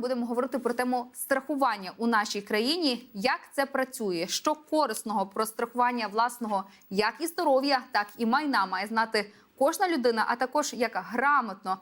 будемо говорити про тему страхування у нашій країні. Як це працює? Що корисного про страхування власного як і здоров'я, так і майна має знати кожна людина, а також як грамотно.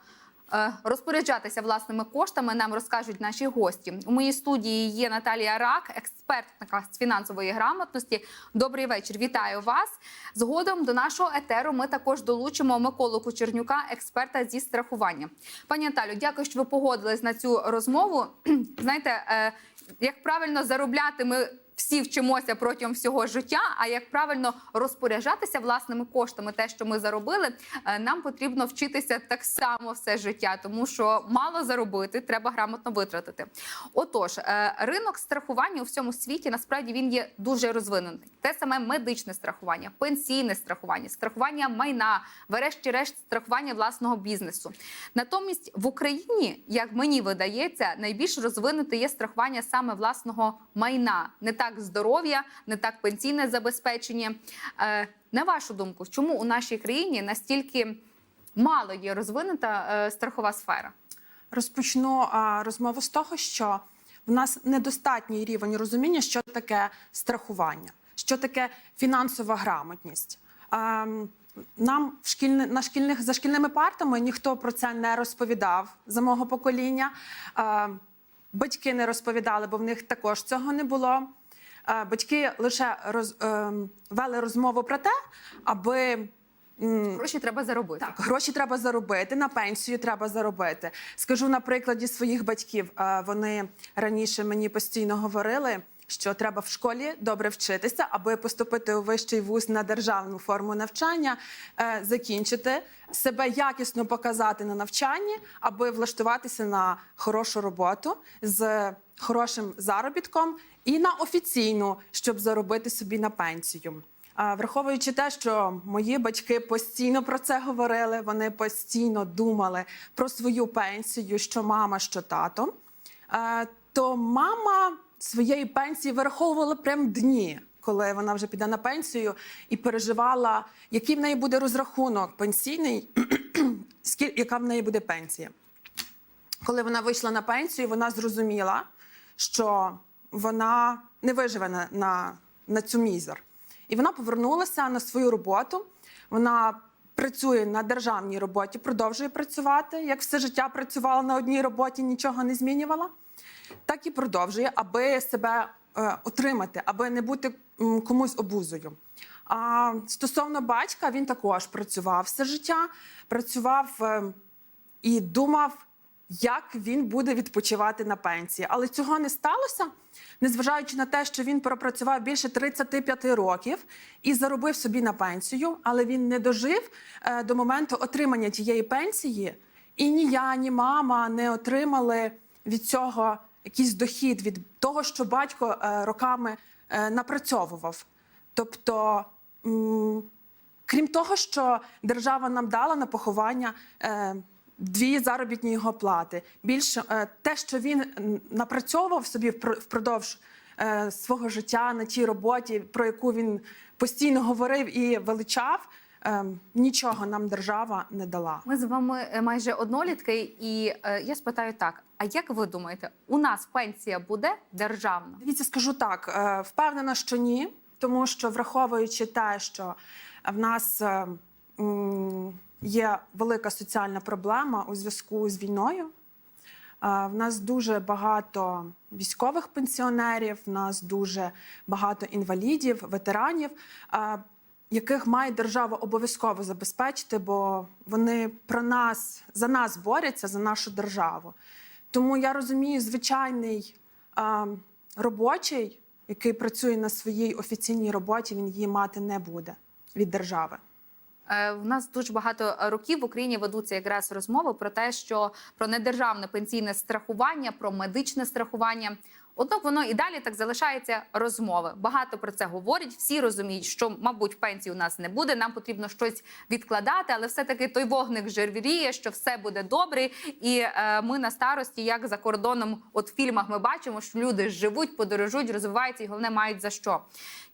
Е, Розпоряджатися власними коштами нам розкажуть наші гості. У моїй студії є Наталія Рак, експертка з фінансової грамотності. Добрий вечір, вітаю вас. Згодом до нашого етеру ми також долучимо Миколу Кучернюка, експерта зі страхування. Пані Наталю, дякую, що ви погодились на цю розмову. Знаєте, е, як правильно заробляти, ми всі вчимося протягом всього життя. А як правильно розпоряджатися власними коштами, те, що ми заробили, е, нам потрібно вчитися так само все життя, тому що мало заробити, треба грамотно витратити. Отож, е, ринок страхування у всьому світі насправді він є дуже розвинений. Те саме медичне страхування, пенсійне страхування, страхування майна, врешті-решт, страхування власного бізнесу. Натомість в Україні, як мені видається, найбільш розвинуте є страхування саме власного майна, не так здоров'я, не так пенсійне забезпечення. Е, На вашу думку, чому у нашій країні настільки мало є розвинута е, страхова сфера? Розпочну розмову з того, що в нас недостатній рівень розуміння, що таке страхування, що таке фінансова грамотність. Нам в шкільне, на шкільних за шкільними партами ніхто про це не розповідав за мого покоління. Батьки не розповідали, бо в них також цього не було. А, батьки лише роз, ем, вели розмову про те, аби Гроші треба заробити. так, гроші треба заробити, на пенсію треба заробити. Скажу на прикладі своїх батьків. Е, Вони раніше мені постійно говорили, що треба в школі добре вчитися, аби поступити у вищий вуз на державну форму навчання, е, закінчити себе якісно показати на навчанні, аби влаштуватися на хорошу роботу з хорошим заробітком і на офіційну, щоб заробити собі на пенсію. Враховуючи те, що мої батьки постійно про це говорили, вони постійно думали про свою пенсію, що мама, що тато, е, то мама своєї пенсії вираховувала прям дні, коли вона вже піде на пенсію, і переживала, який в неї буде розрахунок пенсійний, яка в неї буде пенсія. Коли вона вийшла на пенсію, вона зрозуміла, що вона не виживе на, на, на цю мізер. І вона повернулася на свою роботу. Вона працює на державній роботі, продовжує працювати. Як все життя працювала на одній роботі, нічого не змінювала, так і продовжує, аби себе е, отримати, аби не бути комусь обузою. А стосовно батька, він також працював все життя, працював е, і думав, як він буде відпочивати на пенсії. Але цього не сталося, незважаючи на те, що він пропрацював більше 35 років і заробив собі на пенсію, але він не дожив е, до моменту отримання тієї пенсії. І ні я, ні мама не отримали від цього якийсь дохід від того, що батько е, роками е, напрацьовував. Тобто. Крім того, що держава нам дала на поховання дві заробітні його плати. Більше е, те, що він напрацьовував собі впро- впродовж е, свого життя на тій роботі, про яку він постійно говорив і величав, е, нічого нам держава не дала. Ми з вами майже однолітки, і я спитаю так: а як ви думаєте, у нас пенсія буде державна? Дивіться, скажу так, впевнена, що ні, тому що враховуючи те, що в нас є велика соціальна проблема у зв'язку з війною. е, В нас дуже багато військових пенсіонерів, в нас дуже багато інвалідів, ветеранів, е, яких має держава обов'язково забезпечити, бо вони про нас за нас борються за нашу державу. Тому я розумію, звичайний е, робочий, який працює на своїй офіційній роботі, він її мати не буде від держави. Е, В нас дуже багато років в Україні ведуться якраз розмови про те, що про недержавне пенсійне страхування, про медичне страхування. Однак воно і далі так залишається розмови. Багато про це говорять. Всі розуміють, що, мабуть, пенсії у нас не буде. Нам потрібно щось відкладати, але все-таки той вогник жервіріє, що все буде добре. І е, ми на старості, як за кордоном, от в фільмах ми бачимо, що люди живуть, подорожують, розвиваються і головне мають за що.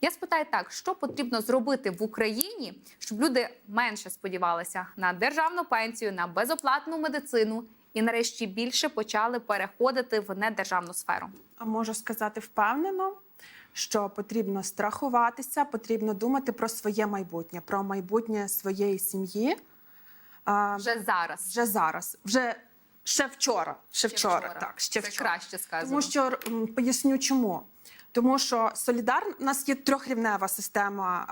Я спитаю так: що потрібно зробити в Україні, щоб люди менше сподівалися на державну пенсію, на безоплатну медицину і нарешті більше почали переходити в недержавну сферу? А можу сказати впевнено, що потрібно страхуватися, потрібно думати про своє майбутнє, про майбутнє своєї сім'ї. А, Вже зараз. вже зараз, вже ще вчора. Ще, Ще вчора, так, ще Це вчора. краще сказано. Тому що поясню чому. Тому що солідар у нас є трьохрівнева система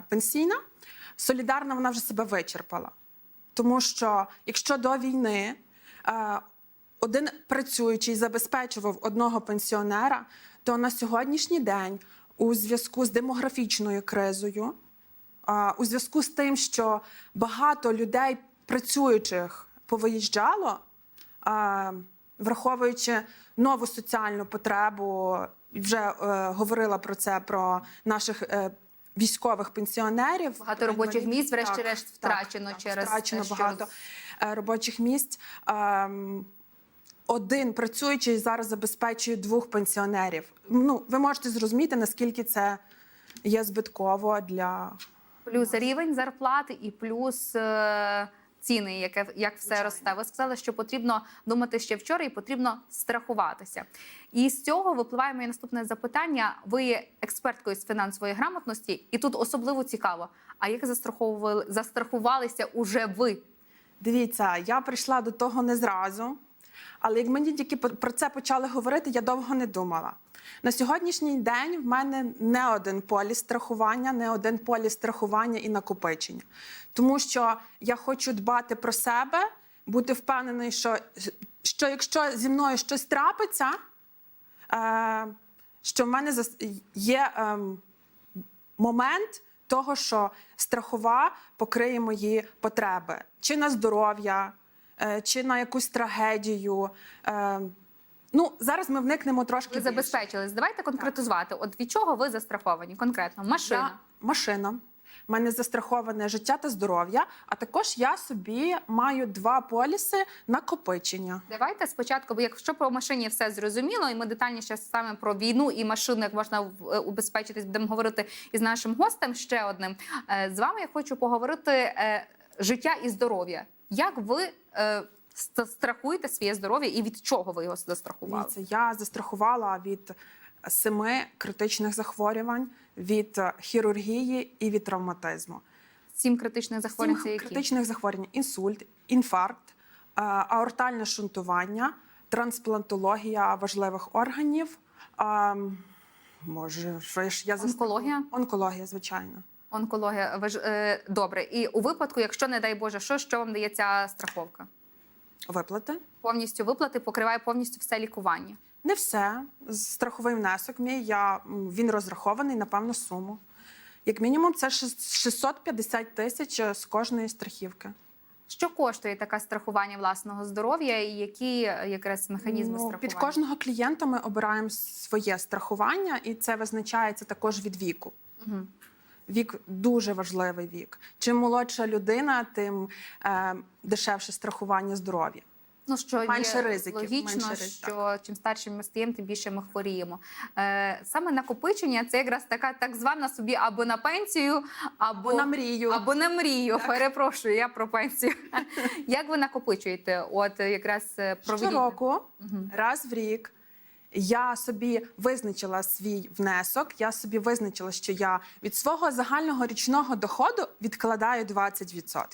е, пенсійна. Солідарна вона вже себе вичерпала. Тому що якщо до війни один працюючий забезпечував одного пенсіонера, то на сьогоднішній день у зв'язку з демографічною кризою, у зв'язку з тим, що багато людей працюючих повиїжджало, враховуючи нову соціальну потребу, вже е, говорила про це про наших. е, Військових пенсіонерів Багато робочих місць, врешті-решт, втрачено так, через втрачено те, багато е, робочих місць. Ем, один працюючий зараз забезпечує двох пенсіонерів. Ну, ви можете зрозуміти, наскільки це є збитково для Плюс рівень зарплати і плюс е, ціни, яке як все Звичайно. росте. Ви сказали, що потрібно думати ще вчора і потрібно страхуватися. І з цього випливає моє наступне запитання. Ви є експерткою з фінансової грамотності, і тут особливо цікаво. А як застраховували застрахувалися уже ви? Дивіться, я прийшла до того не зразу, але як мені тільки про це почали говорити, я довго не думала. На сьогоднішній день в мене не один поліс страхування, не один поліс страхування і накопичення. Тому що я хочу дбати про себе, бути впевнений, що, що якщо зі мною щось трапиться, е, що в мене є ем, момент того, що страхова покриє мої потреби чи на здоров'я, е, чи на якусь трагедію. Е, Ну, зараз ми вникнемо трошки. Ви більше. забезпечились. Давайте конкретизувати. От від чого ви застраховані? Конкретно машина. Я машина. У мене застраховане життя та здоров'я, а також я собі маю два поліси накопичення. Давайте спочатку, бо якщо про машині все зрозуміло, і ми детальніше саме про війну і машину, як можна е, убезпечитись, будемо говорити із нашим гостем ще одним. Е, З вами я хочу поговорити е, життя і здоров'я. Як ви страхуєте своє здоров'я і від чого ви його застрахували? Я застрахувала від семи критичних захворювань, від хірургії і від травматизму. Сім критичних захворювань це які? критичних захворювань: інсульт, інфаркт, е, аортальне шунтування, трансплантологія важливих органів. е, Може, що ж я Онкологія? Онкологія, звичайно. Онкологія. Е, добре. І у випадку, якщо не дай Боже, що, що вам дає ця страховка? Виплати. Повністю виплати покриває повністю все лікування. Не все. Страховий внесок мій, я, він розрахований на певну суму. Як мінімум, це шес- 650 тисяч е, з кожної страхівки. Що коштує таке страхування власного здоров'я і які е, якраз механізми Ну, страхування? під кожного клієнта ми обираємо своє страхування, і це визначається також від віку. Мгм. Вік дуже важливий вік. Чим молодша людина, тим е, дешевше страхування здоров'я. Ну що Менше є ризиків, логічно, менше ризиків, що чим старшим ми стаємо, тим більше ми хворіємо. Е, саме накопичення це якраз така так звана собі або на пенсію, або, Або на мрію. Або на мрію. Перепрошую, я про пенсію. Як ви накопичуєте? От якраз е, проведіть. Щороку, Мгм. раз в рік, я собі визначила свій внесок. Я собі визначила, що я від свого загального річного доходу відкладаю 20%.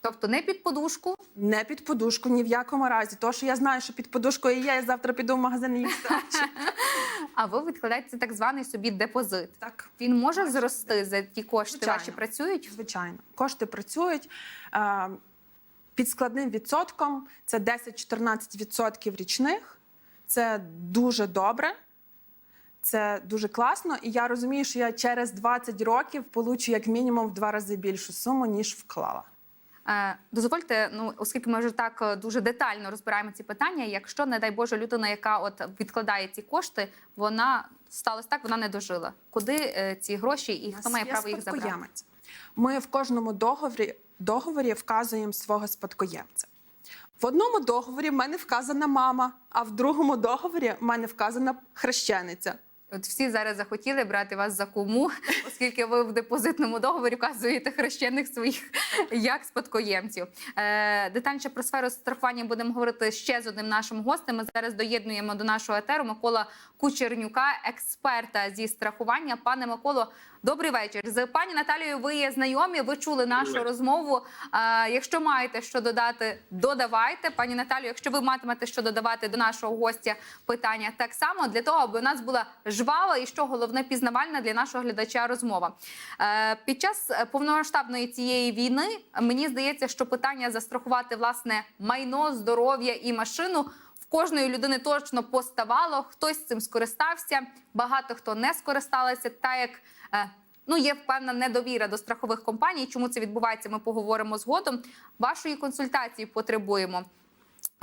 Тобто не під подушку, Не під подушку, ні в якому разі. То, що я знаю, що під подушкою є, я завтра піду в магазин і страчу. а ви відкладаєте так званий собі депозит. Так, Він може зрости за ті кошти, Звичайно. ваші працюють? звичайно. Кошти працюють. Е, Під складним відсотком це 10-14% річних. Це дуже добре. Це дуже класно, і я розумію, що я через 20 років получу як мінімум в два рази більшу суму, ніж вклала. Е, Дозвольте, ну оскільки ми вже так е, дуже детально розбираємо ці питання. Якщо, не дай Боже, людина, яка от відкладає ці кошти, вона сталося так, вона не дожила. Куди е, ці гроші і хто має право їх забрати? Ми в кожному договорі, договорі вказуємо свого спадкоємця. В одному договорі в мене вказана мама, а в другому договорі в мене вказана хрещениця. От всі зараз захотіли брати вас за кому, оскільки ви в депозитному договорі вказуєте хрещених своїх як спадкоємців. Е, детальніше про сферу страхування будемо говорити ще з одним нашим гостем. Ми зараз доєднуємо до нашого етеру Микола Кучернюка, експерта зі страхування. Пане Миколо, добрий вечір. З пані Наталією ви є знайомі. Ви чули нашу Добрий. розмову. Е, якщо маєте що додати, додавайте. Пані Наталію, якщо ви матимете що додавати до нашого гостя питання, так само для того, аби у нас була жвава і що головне пізнавальна для нашого глядача розмова. Е, під час повномасштабної цієї війни мені здається, що питання застрахувати власне майно, здоров'я і машину. Кожної людини точно поставало, хтось цим скористався, багато хто не скористалися. Та як ну є певна недовіра до страхових компаній. Чому це відбувається? Ми поговоримо згодом. Вашої консультації потребуємо.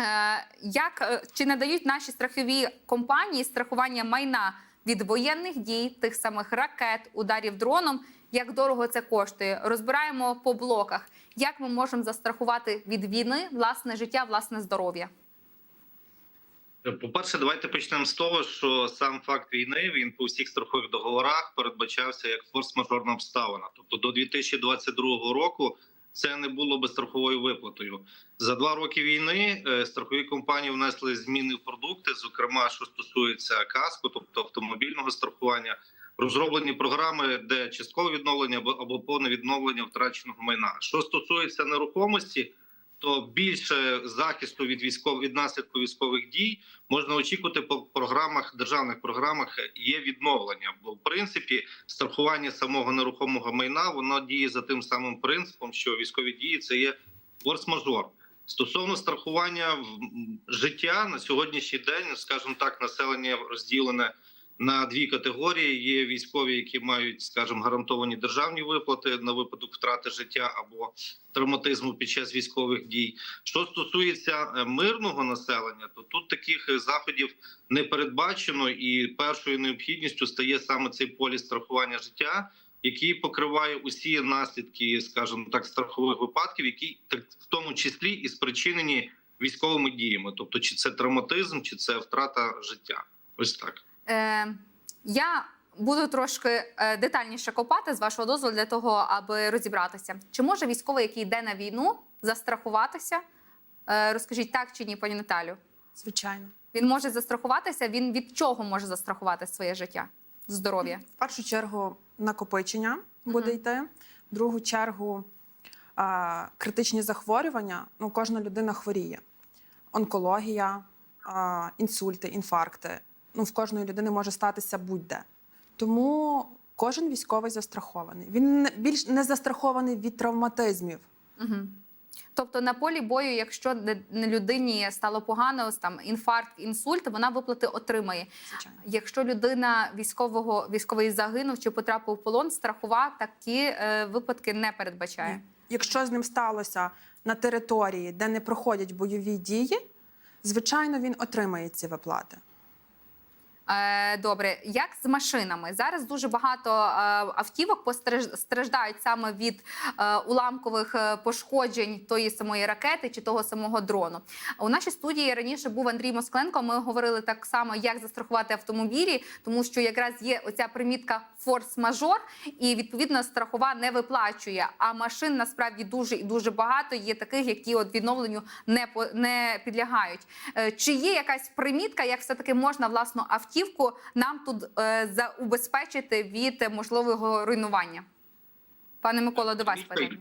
Е, Як е, чи надають наші страхові компанії страхування майна від воєнних дій, тих самих ракет, ударів дроном? Як дорого це коштує? Розбираємо по блоках. Як ми можемо застрахувати від війни власне життя, власне здоров'я? По-перше, давайте почнемо з того, що сам факт війни він по всіх страхових договорах передбачався як форс-мажорна обставина. Тобто до 2022 року це не було би страховою виплатою. За два роки війни е, страхові компанії внесли зміни в продукти, зокрема, що стосується каску, тобто автомобільного страхування. Розроблені програми, де часткове відновлення або повне відновлення втраченого майна. Що стосується нерухомості, то більше захисту від військов від наслідку військових дій можна очікувати по програмах державних програмах є відновлення. Бо в принципі страхування самого нерухомого майна воно діє за тим самим принципом, що військові дії це є форс-мажор. Стосовно страхування життя на сьогоднішній день, скажімо так, населення розділене на дві категорії: є військові, які мають, скажімо, гарантовані державні виплати на випадок втрати життя або травматизму під час військових дій. Що стосується е, мирного населення, то тут таких е, заходів не передбачено, і першою необхідністю стає саме цей поліс страхування життя, який покриває усі наслідки, скажімо так, страхових випадків, які в тому числі і спричинені військовими діями, тобто чи це травматизм, чи це втрата життя. Ось так. Е, я буду трошки е, детальніше копати з вашого дозволу для того, аби розібратися. Чи може військовий, який йде на війну, застрахуватися? Е, розкажіть так чи ні, пані Наталю? Звичайно. Він може застрахуватися. Він від чого може застрахувати своє життя? Здоров'я. В першу чергу накопичення буде йти. В другу чергу а, критичні захворювання. Ну, кожна людина хворіє. Онкологія, а, інсульти, інфаркти. Ну, в кожної людини може статися будь-де. Тому кожен військовий застрахований. Він більш не застрахований від травматизмів. Угу. Тобто на полі бою, якщо людині стало погано, там інфаркт, інсульт, вона виплати отримає. Звичайно. Якщо людина військового військовий загинув чи потрапив в полон, страхова такі е, випадки не передбачає. Ні. Якщо з ним сталося на території, де не проходять бойові дії, звичайно, він отримає ці виплати. Е, добре, як з машинами? Зараз дуже багато е, автівок постражд- страждають саме від е, уламкових пошкоджень тої самої ракети чи того самого дрону. У нашій студії раніше був Андрій Москленко. Ми говорили так само, як застрахувати автомобілі, тому що якраз є оця примітка форс-мажор, і відповідно страхова не виплачує. А машин насправді дуже і дуже багато. Є таких, які от відновленню не не підлягають. Чи є якась примітка, як все таки можна власну автівку нам тут е, заубезпечити від е, можливого руйнування? Пане Микола, до вас питання.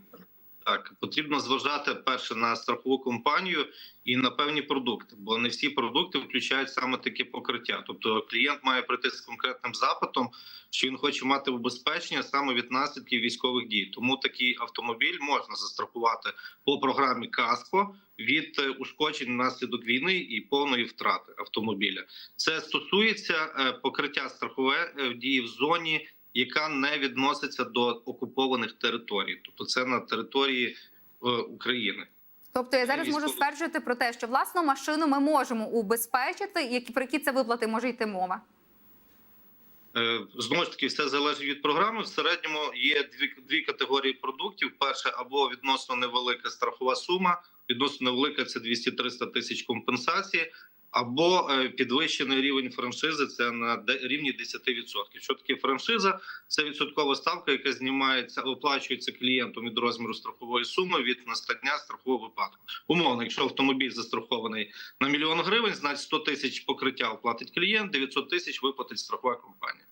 Так, потрібно зважати перше на страхову компанію і на певні продукти, бо не всі продукти включають саме таке покриття. Тобто клієнт має прийти з конкретним запитом, що він хоче мати убезпечення саме від наслідків військових дій. Тому такий автомобіль можна застрахувати по програмі КАСКО від е, ушкоджень внаслідок війни і повної втрати автомобіля. Це стосується е, покриття страхове е, дії в зоні яка не відноситься до окупованих територій, тобто це на території е, України. Тобто я зараз можу стверджувати про те, що власну машину ми можемо убезпечити, які про які це виплати може йти мова. Е, Знову ж таки, все залежить від програми. В середньому є дві дві категорії продуктів: перше або відносно невелика страхова сума, відносно невелика це 200-300 тисяч компенсації. Або е, підвищений рівень франшизи це на рівні 10%. Що таке франшиза? Це відсоткова ставка, яка знімається, оплачується клієнтом від розміру страхової суми від настання страхового випадку. Умовно, якщо автомобіль застрахований на мільйон гривень, значить 100 тисяч покриття оплатить клієнт, 900 тисяч виплатить страхова компанія.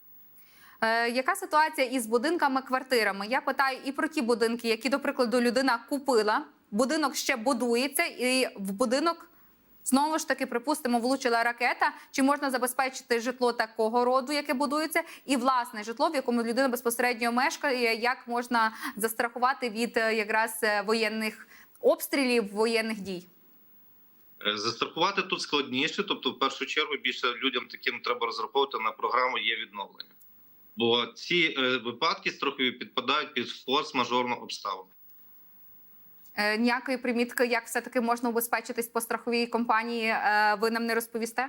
Е, яка ситуація із будинками, квартирами? Я питаю і про ті будинки, які, до прикладу, людина купила. Будинок ще будується, і в будинок знову ж таки, припустимо, влучила ракета. Чи можна забезпечити житло такого роду, яке будується, і власне житло, в якому людина безпосередньо мешкає, як можна застрахувати від е, якраз е, воєнних обстрілів, воєнних дій? Е, Застрахувати тут складніше, тобто, в першу чергу, більше людям таким треба розраховувати на програму є відновлення. Бо ці випадки страхові підпадають під форс-мажорну обставину. Е, ніякої примітки, як все таки можна убезпечитись по страховій компанії, е, ви нам не розповісте?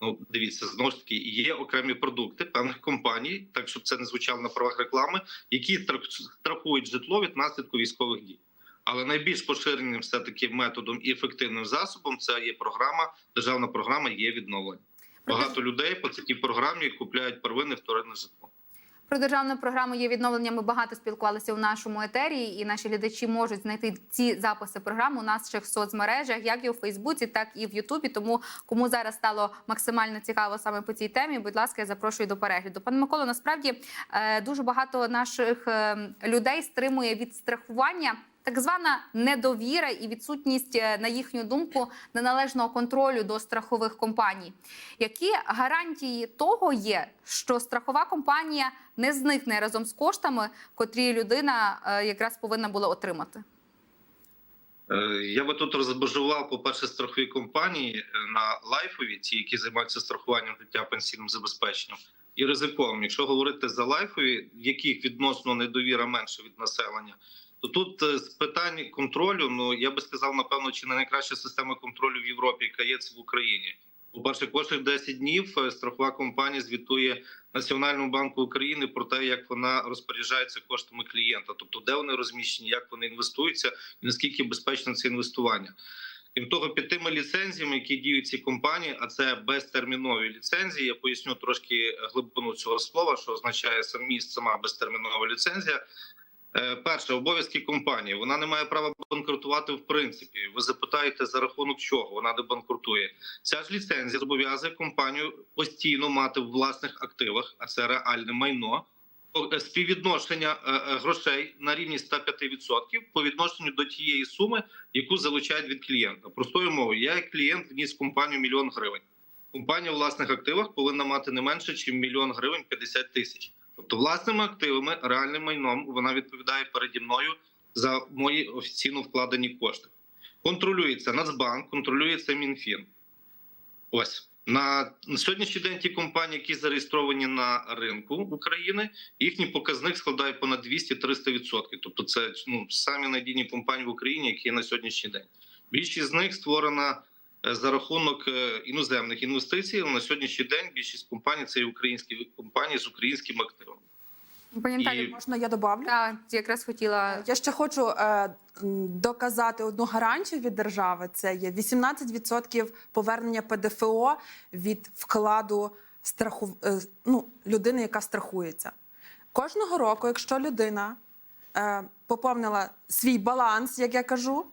Ну, дивіться, знову ж таки, є окремі продукти певних компаній, так щоб це не звучало на правах реклами, які страх- страхують житло від наслідку військових дій. Але найбільш поширеним все таки методом і ефективним засобом це є програма, державна програма є відновлення. Багато людей по цій програмі купляють первинне вторинне житло. Про державну програму є відновлення. Ми багато спілкувалися у нашому етері, і наші глядачі можуть знайти ці записи програм у наших соцмережах, як і у Фейсбуці, так і в Ютубі. Тому кому зараз стало максимально цікаво саме по цій темі, будь ласка, я запрошую до перегляду. Пане Миколо, насправді е, дуже багато наших е, людей стримує від страхування. Так звана недовіра і відсутність, е, на їхню думку, неналежного контролю до страхових компаній. Які гарантії того є, що страхова компанія не зникне разом з коштами, котрі людина е, якраз повинна була отримати? Е, Я би тут розбажував, по-перше, страхові компанії на лайфові, ті, які займаються страхуванням життя пенсійним забезпеченням, і ризиковим. Якщо говорити за лайфові, в яких відносно недовіра менше від населення, то тут е, з питань контролю, ну я би сказав, напевно, чи не найкраща система контролю в Європі, яка є в Україні. По перше, кожних 10 днів е, страхова компанія звітує Національному банку України про те, як вона розпоряджається коштами клієнта, тобто де вони розміщені, як вони інвестуються, і наскільки безпечне це інвестування. Крім того, під тими ліцензіями, які діють ці компанії, а це безтермінові ліцензії. Я поясню трошки глибину цього слова, що означає самі сама безтермінова ліцензія. Е, Перше, обов'язки компанії. Вона не має права банкрутувати в принципі. Ви запитаєте за рахунок чого вона не банкрутує. Ця ж ліцензія зобов'язує компанію постійно мати в власних активах, а це реальне майно. е, Співвідношення е, грошей на рівні 105% по відношенню до тієї суми, яку залучають від клієнта. Простою мовою, я як клієнт вніс компанію мільйон гривень. Компанія в власних активах повинна мати не менше, ніж мільйон гривень 50 тисяч. Тобто, власними активами, реальним майном вона відповідає переді мною за мої офіційно вкладені кошти. Контролюється Нацбанк, контролюється Мінфін. Ось на на сьогоднішній день ті компанії, які зареєстровані на ринку України, їхній показник складає понад 200-300%. Тобто, це ну самі надійні компанії в Україні, які є на сьогоднішній день. Більшість з них створена за рахунок е, іноземних інвестицій. На сьогоднішній день більшість компаній це українські компанії з українським активом. Пані І- Можна я добавлю? я якраз хотіла Я ще хочу е, доказати одну гарантію від держави: це є 18% повернення ПДФО від вкладу страху е, ну, людини, яка страхується. Кожного року, якщо людина е, поповнила свій баланс, як я кажу,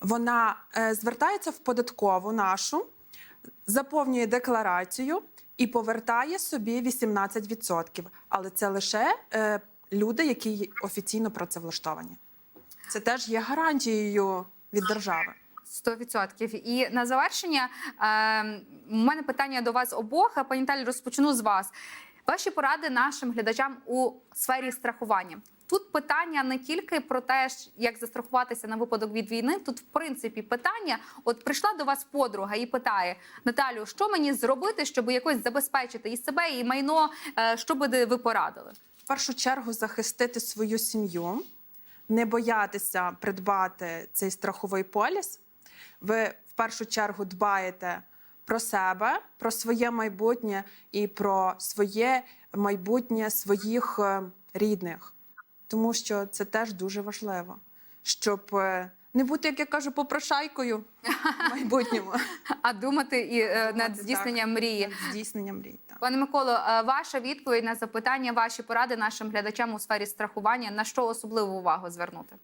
вона е, звертається в податкову нашу, заповнює декларацію і повертає собі 18%. Але це лише е, люди, які офіційно працевлаштовані. Це теж є гарантією від держави. 100%. І на завершення е, у мене питання до вас обох. Пані Наталі, розпочну з вас. Ваші поради нашим глядачам у сфері страхування. Тут питання не тільки про те, як застрахуватися на випадок від війни. Тут, в принципі, питання: от прийшла до вас подруга і питає Наталю, що мені зробити, щоб якось забезпечити і себе, і майно, е, що би ви порадили? В першу чергу захистити свою сім'ю, не боятися придбати цей страховий поліс. Ви в першу чергу дбаєте про себе, про своє майбутнє і про своє майбутнє своїх е, рідних, тому що це теж дуже важливо, щоб е, не бути, як я кажу, попрошайкою в майбутньому. А думати і е, над здійсненням так, мрії. над Здійсненням мрій. Так. Пане Миколо, е, ваша відповідь на запитання, ваші поради нашим глядачам у сфері страхування. На що особливу увагу звернути?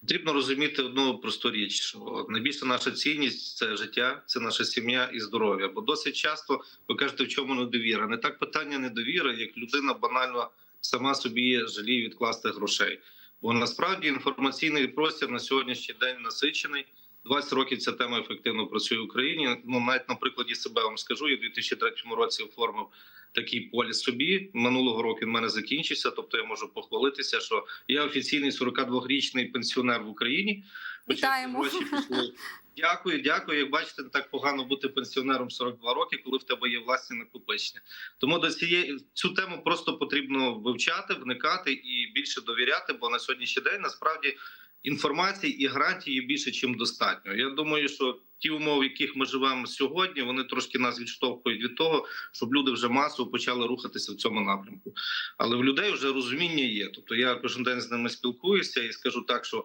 Потрібно розуміти одну просту річ: що найбільша наша цінність це життя, це наша сім'я і здоров'я. Бо досить часто ви кажете, в чому недовіра. Не так питання недовіри, як людина банально сама собі жаліє відкласти грошей. Бо насправді інформаційний простір на сьогоднішній день насичений. 20 років ця тема ефективно працює в Україні. Ну навіть на прикладі себе вам скажу. Я у 2003 році оформив такий поліс собі. Минулого року він в мене закінчився. Тобто я можу похвалитися, що я офіційний 42-річний пенсіонер в Україні. Вітаємо. гроші пішли. Дякую, дякую. Як бачите, не так погано бути пенсіонером 42 роки, коли в тебе є власні накопичення. Тому до цієї цю тему просто потрібно вивчати, вникати і більше довіряти. Бо на сьогоднішній день насправді інформації і гарантії більше, чим достатньо. Я думаю, що ті умови, в яких ми живемо сьогодні, вони трошки нас відштовхують від того, щоб люди вже масово почали рухатися в цьому напрямку. Але в людей вже розуміння є. Тобто я кожен день з ними спілкуюся і скажу так, що.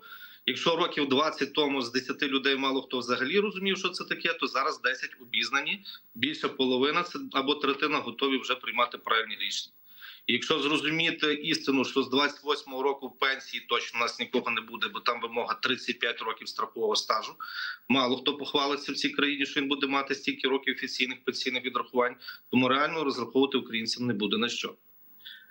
Якщо років 20 тому з 10 людей мало хто взагалі розумів, що це таке, то зараз 10 обізнані. Більша половина або третина готові вже приймати правильні рішення. І якщо зрозуміти істину, що з 28-го року пенсії точно у нас нікого не буде, бо там вимога 35 років страхового стажу. Мало хто похвалиться в цій країні, що він буде мати стільки років офіційних пенсійних відрахувань. Тому реально розраховувати українцям не буде на що.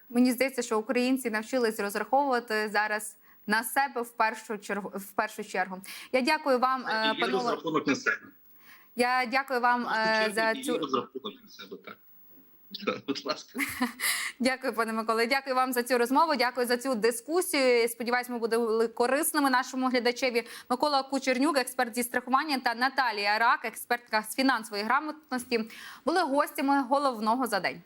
Мені здається, що українці навчились розраховувати зараз на себе в першу чергу. В першу чергу. Я дякую вам, е, пане розрахунок на себе. Я дякую вам е, за цю розрахунок на себе, так. Так, Будь ласка. Дякую, пане Миколе. Дякую вам за цю розмову. Дякую за цю дискусію. Сподіваюсь, ми були корисними нашому глядачеві. Микола Кучернюк, експерт зі страхування, та Наталія Рак, експертка з фінансової грамотності, були гостями головного за день.